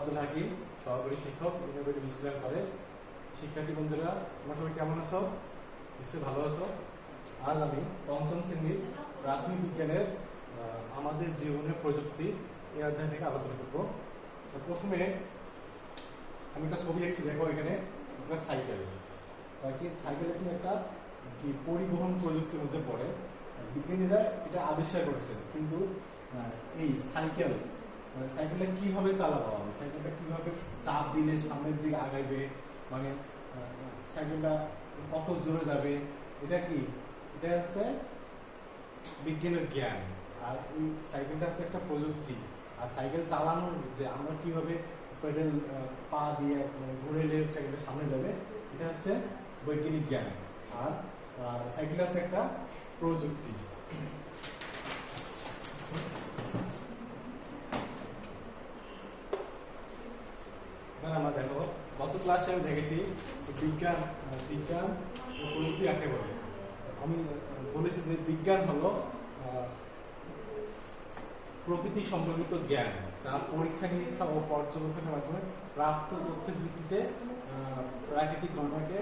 আব্দুল হাকিম, সহকারী শিক্ষক innovative school college. শিক্ষার্থী বন্ধুরা, তোমার সবাই কেমন আছো? নিশ্চয়ই ভালো আছো। আজ আমি পঞ্চম শ্রেণির প্রাথমিক বিজ্ঞানের আমাদের জীবনের প্রযুক্তি এই অধ্যায় থেকে আলোচনা করব। প্রথমে আমি একটা ছবি এঁকেছি দেখো এখানে, একটা সাইকেল। কি সাইকেল একটি একটা, কি পরিবহন প্রযুক্তির মধ্যে পড়ে? বিজ্ঞানীরা এটা আবিষ্কার করেছেন। কিন্তু এই সাইকেল মানে সাইকেলটা কীভাবে চালাবো আমি? সাইকেলটা কীভাবে চাপ দিলে সামনের দিকে আগাইবে? মানে সাইকেলটা কত জোরে যাবে? এটা কি? এটা হচ্ছে বিজ্ঞানের জ্ঞান। আর এই সাইকেলটা হচ্ছে একটা প্রযুক্তি। আর সাইকেল চালানোর যে আমরা কীভাবে পেডেল পা দিয়ে মানে ঘুরেলে সাইকেলটা সামনে যাবে, এটা হচ্ছে বৈজ্ঞানিক জ্ঞান। আর আর সাইকেল হচ্ছে একটা প্রযুক্তি। এবার আমরা দেখো, গত ক্লাসে আমি দেখেছি বিজ্ঞান বিজ্ঞান ও প্রযুক্তি কাকে বলে? আমি বলেছি যে বিজ্ঞান হলো প্রকৃতি সম্পর্কিত জ্ঞান যা পরীক্ষা নিরীক্ষা ও পর্যবেক্ষণের মাধ্যমে প্রাপ্ত তথ্যের ভিত্তিতে প্রাকৃতিক ঘটনাকে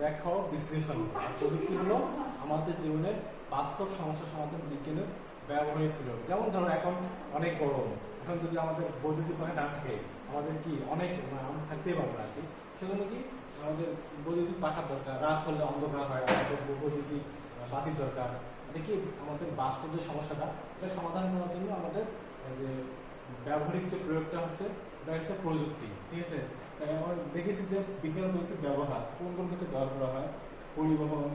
ব্যাখ্যা ও বিশ্লেষণ আর প্রযুক্তি হলো আমাদের জীবনের বাস্তব সমস্যা সমাধান বিজ্ঞানের ব্যবহারিক প্রয়োগ। যেমন ধরো এখন অনেক গরম। এখন যদি আমাদের বৈদ্যুতিক মানে না থাকে, আমাদের কি অনেক মানে আমরা থাকতেই পারব না আর কি। সেজন্য কি আমাদের বৈদ্যুতিক পাখার দরকার, রাত হলে অন্ধকার হয়, আমাদের বৈদ্যুতিক বাতির দরকার। এটা কি আমাদের বাস্তব যে সমস্যাটা, এটা সমাধান করার জন্য আমাদের যে ব্যবহারিক যে প্রয়োগটা হচ্ছে, এটা হচ্ছে প্রযুক্তি, ঠিক আছে? তাই আমরা দেখেছি যে বিজ্ঞান প্রযুক্তির ব্যবহার, কোন কোন ক্ষেত্রে ব্যবহার করা হয়? পরিবহন,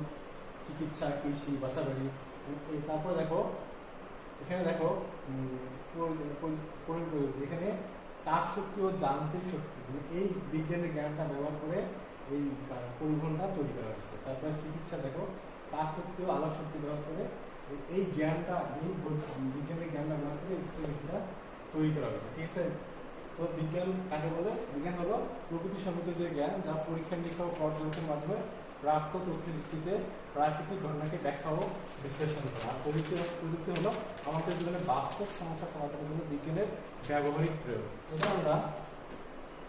চিকিৎসা, কৃষি, বাসাবাড়ি তারপরে দেখো এখানে দেখো এখানে তাপ শক্তি ও যান্ত্রিক শক্তি মানে এই বিজ্ঞানের জ্ঞানটা ব্যবহার করে এই পরিবহনটা তৈরি করা হচ্ছে তারপরে চিকিৎসা দেখো, তাপ শক্তি ও আলোর শক্তি ব্যবহার করে এই- জ্ঞানটা, এই বিজ্ঞানের জ্ঞানটা ব্যবহার করে এক্সপেরিমেন্টটা তৈরি করা হয়েছে, ঠিক আছে? তো বিজ্ঞান কাকে বলে? বিজ্ঞান হলো প্রকৃতি সম্পর্কিত যে জ্ঞান, যা পরীক্ষা নিরীক্ষা ও পর্যবেক্ষণের মাধ্যমে প্রাপ্ত তথ্যের ভিত্তিতে প্রাকৃতিক ঘটনাকে ব্যাখ্যা ও বিশ্লেষণ করা। আর প্রযুক্তি প্রযুক্তি হলো আমাদের জীবনে বাস্তব সমস্যা সমাধানের জন্য বিজ্ঞানের ব্যবহারিক প্রয়োগ। এটা আমরা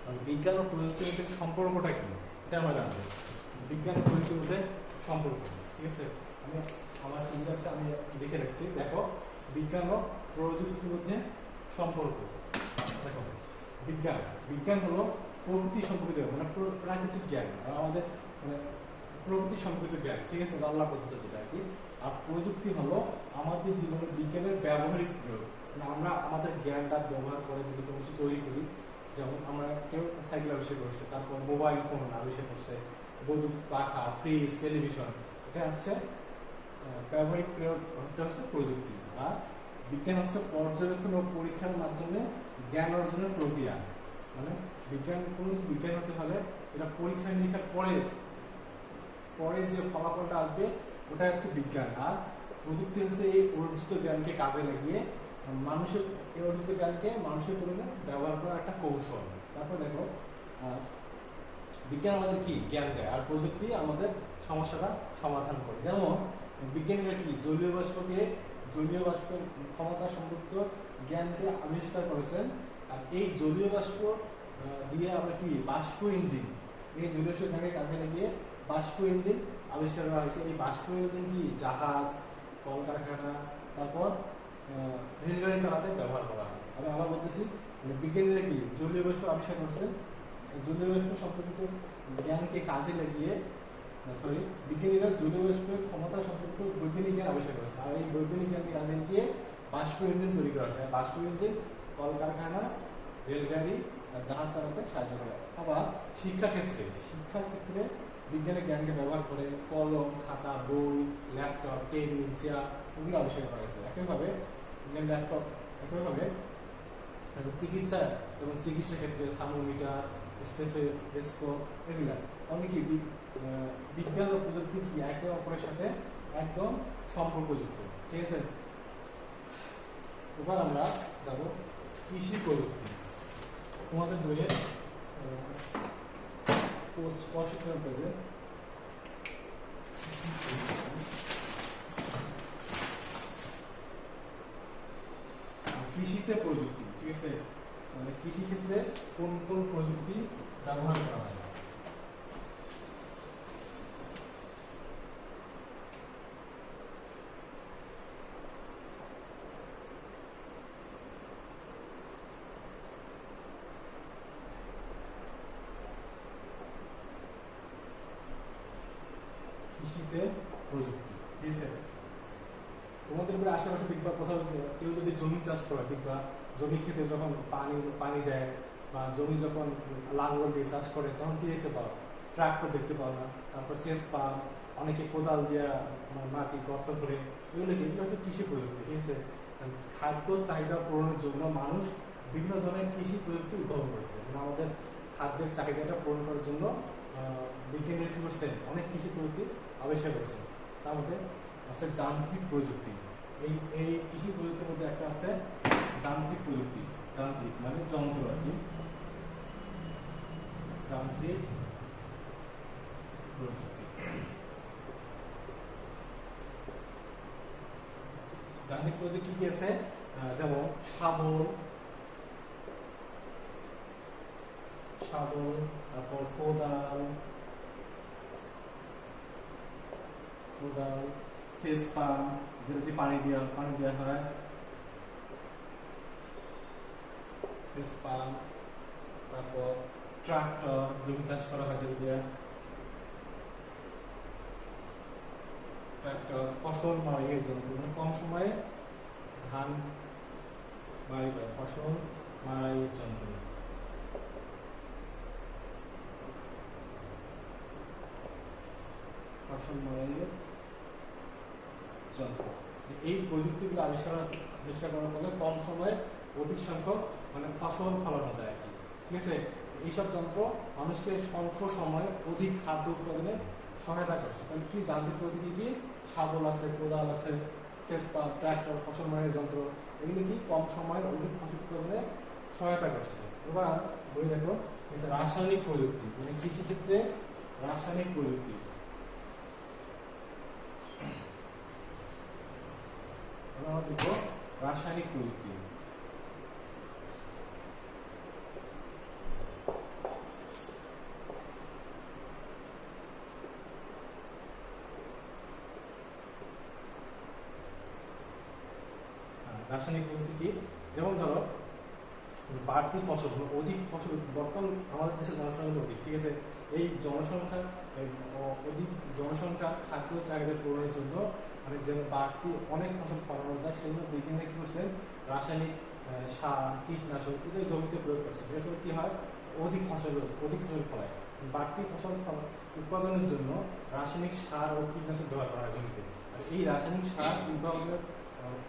মানে বিজ্ঞান ও প্রযুক্তির মধ্যে সম্পর্কটা কি? এটা আমরা জানব বিজ্ঞান ও প্রযুক্তির মধ্যে সম্পর্ক। ঠিক আছে? আমি আমার সুবিধার্থে আমি লিখে রাখছি। দেখো, বিজ্ঞান ও প্রযুক্তির মধ্যে সম্পর্ক। দেখো, বিজ্ঞান। বিজ্ঞান হলো প্রকৃতি সম্পর্কিত মানে প্রাকৃতিক জ্ঞান। আমাদের মানে প্রকৃতি সম্পর্কিত জ্ঞান, ঠিক আছে? আল্লাহ পদ্ধতি যেটা আর কি। আর প্রযুক্তি হলো আমাদের জীবনের বিজ্ঞানের ব্যবহারিক প্রয়োগ। মানে আমরা আমাদের জ্ঞানটা ব্যবহার করে যদি কোনো কিছু তৈরি করি, যেমন আমরা কেউ সাইকেল আবিষ্কার করছে, তারপর মোবাইল ফোন আবিষ্কার করছে, বৈদ্যুতিক পাখা ফ্রিজ টেলিভিশন এটা হচ্ছে ব্যবহারিক প্রয়োগ হচ্ছে প্রযুক্তি। আর বিজ্ঞান হচ্ছে পর্যবেক্ষণ ও পরীক্ষার মাধ্যমে জ্ঞান অর্জনের প্রক্রিয়া। মানে বিজ্ঞান, কোনো বিজ্ঞান হতে হলে এটা পরীক্ষা নিরীক্ষার পরে পরে যে ফলাফলটা আসবে ওটা হচ্ছে বিজ্ঞান। আর প্রযুক্তি হচ্ছে এই অর্জিত জ্ঞানকে কাজে লাগিয়ে মানুষের, এই অর্জিত জ্ঞানকে মানুষের পরিমাণে ব্যবহার করার একটা কৌশল। তারপর দেখো বিজ্ঞান আমাদের কি? জ্ঞান দেয়। আর প্রযুক্তি আমাদের সমস্যাটা সমাধান করে। যেমন, বিজ্ঞানীরা কি? জলীয় বাষ্পকে, জলীয় বাষ্পের ক্ষমতা সম্পৃক্ত জ্ঞানকে আবিষ্কার করেছেন। আর এই জলীয় বাষ্প দিয়ে আমরা কি? বাষ্প ইঞ্জিন। এই জলীয় বাষ্পকে কাজে লাগিয়ে বাষ্প ইঞ্জিন আবিষ্কার করা হয়েছে। এই বাষ্প ইঞ্জিন কি জাহাজ, কলকারখানা, তারপর রেলগাড়ি চালাতে ব্যবহার করা হয়। আমি আবার বলতেছি মানে বিজ্ঞানীরা কি জলীয় বাষ্প আবিষ্কার করছেন এই জলীয় বাষ্প সম্পর্কিত জ্ঞানকে কাজে লাগিয়ে সরি বিজ্ঞানীরা জলীয় বাষ্পের ক্ষমতা সম্পর্কিত বৈজ্ঞানিক জ্ঞান আবিষ্কার করেছে। আর এই বৈজ্ঞানিক জ্ঞানকে কাজে লাগিয়ে বাষ্প ইঞ্জিন তৈরি করা হয়েছে। বাষ্প ইঞ্জিন কলকারখানা, রেলগাড়ি জাহাজ চালাতে সাহায্য করে। আবার শিক্ষাক্ষেত্রে শিক্ষাক্ষেত্রে বিজ্ঞানের জ্ঞানকে ব্যবহার করে কলম খাতা বই ল্যাপটপ টেবিল চেয়ার এগুলো আবিষ্কার করা হয়েছে। একইভাবে ল্যাপটপ একইভাবে চিকিৎসা যেমন চিকিৎসা ক্ষেত্রে থার্মোমিটার স্টেথোস্কোপ এগুলা। আহ, বিজ্ঞান ও প্রযুক্তি কি একে অপরের সাথে একদম সম্পর্কযুক্ত ঠিক আছে? এবার আমরা যাব কৃষি প্রযুক্তি। তোমাদের কৃষিতে প্রযুক্তি ঠিক আছে? মানে কৃষিক্ষেত্রে কোন কোন প্রযুক্তি ব্যবহার করা হয় কৃষিতে প্রযুক্তি ঠিক আছে তোমাদের উপরে আশেপাশে দেখবা কোথাও কেউ যদি জমি চাষ করে, দেখবা জমি খেতে যখন পানি পানি দেয় বা জমি যখন লাঙ্গল দিয়ে চাষ করে, তখন কি দেখতে পাও? ট্রাক্টর দেখতে পাও না। তারপর সেচ পাম্প, অনেকে কোদাল দিয়া মাটি গর্ত করে, এগুলো এগুলো হচ্ছে কৃষি প্রযুক্তি, ঠিক আছে? খাদ্য চাহিদা পূরণের জন্য মানুষ বিভিন্ন ধরনের কৃষি প্রযুক্তি উদ্ভাবন করেছে। মানে আমাদের খাদ্যের চাহিদাটা পূরণ করার জন্য বিজ্ঞানীরা কি করছেন? অনেক কৃষি প্রযুক্তি আবিষ্কার করেছেন। মধ্যে আছে যান্ত্রিক প্রযুক্তি। এই এই কৃষি প্রযুক্তির মধ্যে একটা আছে যান্ত্রিক প্রযুক্তি। যান্ত্রিক মানে যন্ত্র আর কি। যান্ত্রিক যান্ত্রিক প্রযুক্তি কি আছে? যেমন শাবল শাবল, তারপর কোদাল কোদাল সেচ পাম্প যেটাতে পানি দেওয়া পানি দেওয়া হয়। সেচ পাম্প তারপর ট্রাক্টর, জমি চাষ করা হয় যেটা ট্রাক্টর, ফসল মাড়াইয়ের জন্য। মানে কম সময়ে ধান বাড়ি করে ফসল মাড়াইয়ের যন্ত্র ফসল মাড়াইয়ের যন্ত্র এই প্রযুক্তিগুলো আবিষ্কার আবিষ্কার করার ফলে কম সময়ে অধিক সংখ্যক মানে ফসল ফলানো যায় আর কি। ঠিক আছে? এইসব যন্ত্র মানুষকে স্বল্প সময়ে অধিক খাদ্য উৎপাদনে সহায়তা করছে। তাহলে কি? যান্ত্রিক পদ্ধতি কি? শাবল আছে, কোদাল আছে চেষ্টা ট্রাক্টর ফসল মারের যন্ত্র। এগুলো কি? কম সময়ে অধিক ফসল উৎপাদনে সহায়তা করছে। এবার বই দেখো রাসায়নিক প্রযুক্তি মানে কৃষিক্ষেত্রে রাসায়নিক প্রযুক্তি। আমরা রাসায়নিক প্রযুক্তি। হ্যাঁ, রাসায়নিক প্রযুক্তি কি যেমন ধরো বাড়তি ফসল অধিক ফসল বর্তমান আমাদের দেশের জনসংখ্যা অধিক ঠিক আছে? এই জনসংখ্যা অধিক জনসংখ্যা, খাদ্য চাহিদা পূরণের জন্য মানে যেন বাড়তি অনেক ফসল ফলানো যায় সেজন্য বিজ্ঞানীরা কি করছেন? রাসায়নিক সার, কীটনাশক এগুলো জমিতে প্রয়োগ করছে এর ফলে কি হয়? অধিক ফসল অধিক ফসল ফলায়। বাড়তি ফসল উৎপাদনের জন্য রাসায়নিক সার ও কীটনাশক ব্যবহার করা হয় জমিতে। আর এই রাসায়নিক সার উদ্ভাবনের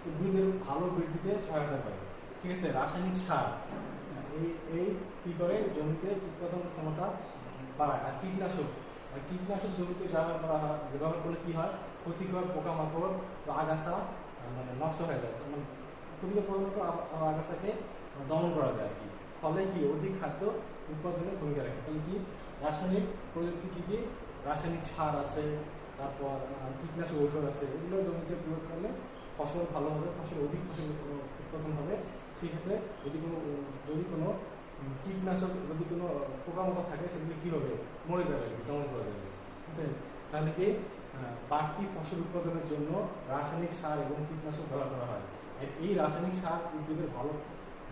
উদ্ভিদের ভালো বৃদ্ধিতে সহায়তা করে। ঠিক আছে? রাসায়নিক সার এই এই কি করে? জমিতে উৎপাদন ক্ষমতা বাড়ায়। আর কীটনাশক কীটনাশক জমিতে ব্যবহার করা হয়, ব্যবহার করলে কী হয়? ক্ষতিকর পোকামাকড় বা আগাছা মানে নষ্ট হয়ে যায়। মানে ক্ষতিকর পোকামাকড় আগাছাকে দমন করা যায় আর কি। ফলে কি? অধিক খাদ্য উৎপাদনে ভূমিকা রাখে তাহলে কি? রাসায়নিক প্রযুক্তি কী কী? রাসায়নিক সার আছে, তারপর কীটনাশক ঔষধ আছে, এগুলো জমিতে প্রয়োগ করলে ফসল ভালো হবে, ফসল অধিক ফসল উৎপাদন হবে। সেক্ষেত্রে যদি কোনো যদি কোনো কীটনাশক যদি কোনো পোকামাকড় থাকে, সেগুলো কী হবে? মরে যাবে দমন করা যাবে। আছে তাহলে কি? বাড়তি ফসল উৎপাদনের জন্য রাসায়নিক সার এবং কীটনাশক ব্যবহার করা হয়। আর এই রাসায়নিক সার উদ্ভিদের ভালো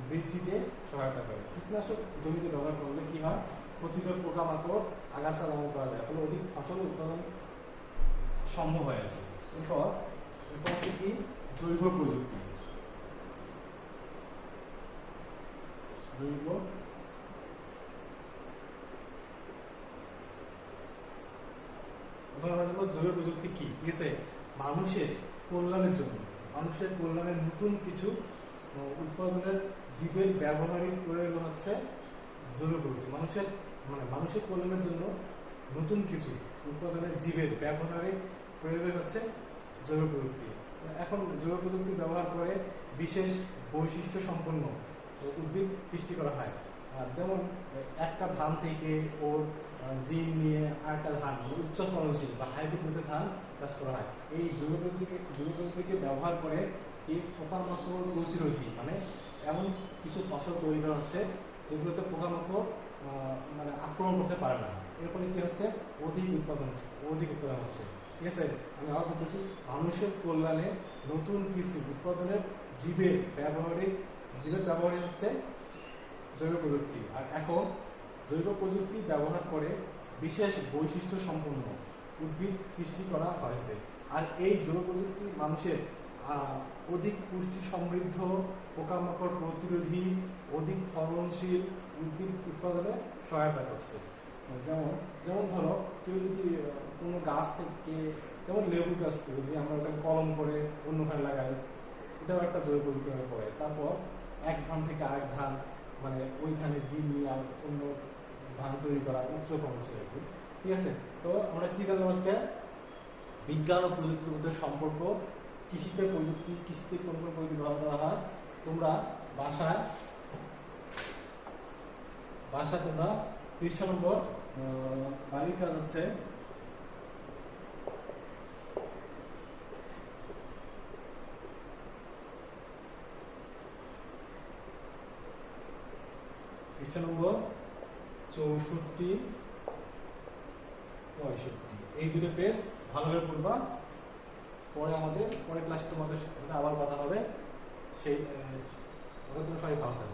বৃদ্ধিতে সহায়তা করে। কীটনাশক জমিতে ব্যবহার করলে কি হয়? ক্ষতিকর পোকামাকড়, আগাছা দমন করা যায়, ফলে অধিক ফসল উৎপাদন সম্ভব হয় কি। এরপর এরপর হচ্ছে কি? জৈব প্রযুক্তি। জৈব এখন আমরা জৈব প্রযুক্তি কি? ঠিক আছে? মানুষের কল্যাণের জন্য। মানুষের কল্যাণের নতুন কিছু উৎপাদনের জীবের ব্যবহারিক প্রয়োগ হচ্ছে জৈব প্রযুক্তি। মানুষের মানে মানুষের কল্যাণের জন্য নতুন কিছু, উৎপাদনের জীবের ব্যবহারিক প্রয়োগ হচ্ছে জৈব প্রযুক্তি। এখন জৈব প্রযুক্তি ব্যবহার করে বিশেষ বৈশিষ্ট্য সম্পন্ন উদ্ভিদ সৃষ্টি করা হয়। যেমন একটা ধান থেকে ওর জিন নিয়ে আরেকটা ধান মানে উচ্চ ফলনশীল বা হাইব্রিড ধান চাষ করা হয়। এই জৈব প্রযুক্তিকে জৈব প্রযুক্তিকে ব্যবহার করে কি পোকামাকড় প্রতিরোধী মানে এমন কিছু ফসল তৈরি করা হচ্ছে যেগুলোতে পোকামাকড় মানে আক্রমণ করতে পারে না। এর ফলে কি হচ্ছে? অধিক উৎপাদন অধিক উৎপাদন হচ্ছে। ঠিক আছে? আমি আবার বলতেছি, মানুষের কল্যাণে নতুন কৃষি উৎপাদনের জীবের ব্যবহারিক, জীবের ব্যবহারই হচ্ছে জৈব প্রযুক্তি। আর এখন জৈব প্রযুক্তি ব্যবহার করে বিশেষ বৈশিষ্ট্য সম্পন্ন উদ্ভিদ সৃষ্টি করা হয়েছে। আর এই জৈব প্রযুক্তি মানুষের অধিক পুষ্টি সমৃদ্ধ, পোকামাকড় প্রতিরোধী, অধিক ফলনশীল উদ্ভিদ উৎপাদনে সহায়তা করছে। যেমন যেমন ধরো, কেউ যদি কোনো গাছ থেকে, যেমন লেবু গাছ থেকে যে আমরা ওটাকে কলম করে অন্যখানে লাগাই, এটাও একটা জৈব প্রযুক্তি পড়ে। তারপর এক ধান থেকে আরেক ধান মানে ওইখানে জিন নিয়ে অন্য ধান তৈরি করা উচ্চ ফলনশীল আর কি। ঠিক আছে? তো আমরা কি জানলাম আজকে? বিজ্ঞান ও প্রযুক্তির মধ্যে সম্পর্ক, কৃষিতে প্রযুক্তি, কৃষিতে কোন কোন প্রযুক্তি ব্যবহার করা হয়? তোমরা বাসায় বাসা তোমরা পৃষ্ঠা নম্বর বাড়ির কাজ হচ্ছে পৃষ্ঠা নম্বর চৌষট্টি, পঁয়ষট্টি। এই দুটো পেজ ভালোভাবে পড়বা। পরে আমাদের, পরের ক্লাসে তোমাদের সাথে আবার কথা হবে। সেই তোমরা সবাই ভালো থাকবে